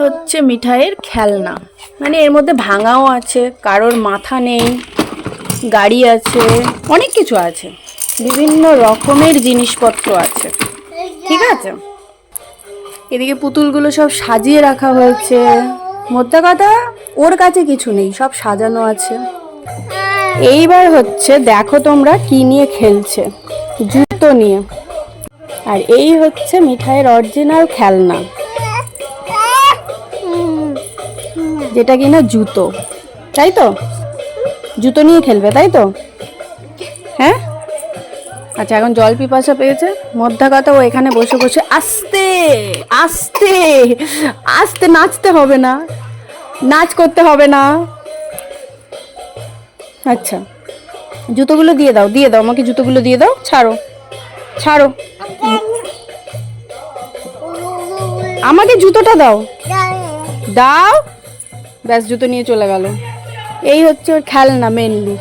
হচ্ছে মিঠাইয়ের খেলনা। মানে এর মধ্যে ভাঙাও আছে, কারোর মাথা নেই, গাড়ি আছে, অনেক কিছু আছে। বিভিন্ন রকমের জিনিসপত্র আছে। ঠিক আছে? এদিকে পুতুলগুলো সব সাজিয়ে রাখা হয়েছে। মোদ্দা কথা, ওর কাছে কিছু নেই, সব সাজানো আছে। এইবার হচ্ছে দেখো তোমরা কি নিয়ে খেলছে, জুতো নিয়ে। আর এই হচ্ছে মিঠাইয়ের অরিজিনাল খেলনা। যেটা কিনা জুতো। তাই তো? জুতো নিয়ে খেলবে, তাই তো? হ্যাঁ? আচ্ছা এখন জল পিপাসা পেয়েছে। মধ্যা কথা ও এখানে বসে বসে আস্তে আস্তে আস্তে নাচতে হবে না। নাচ করতে হবে না। আচ্ছা জুতোগুলো দিয়ে দাও দিয়ে দাও। আমাকে জুতোগুলো দিয়ে দাও। ছাড়ো ছাড়ো। আমাকে জুতোটা দাও। দাও। ব্যাস জুতো নিয়ে চলে গেল। এই হচ্ছে ওর খেলনা মেনলি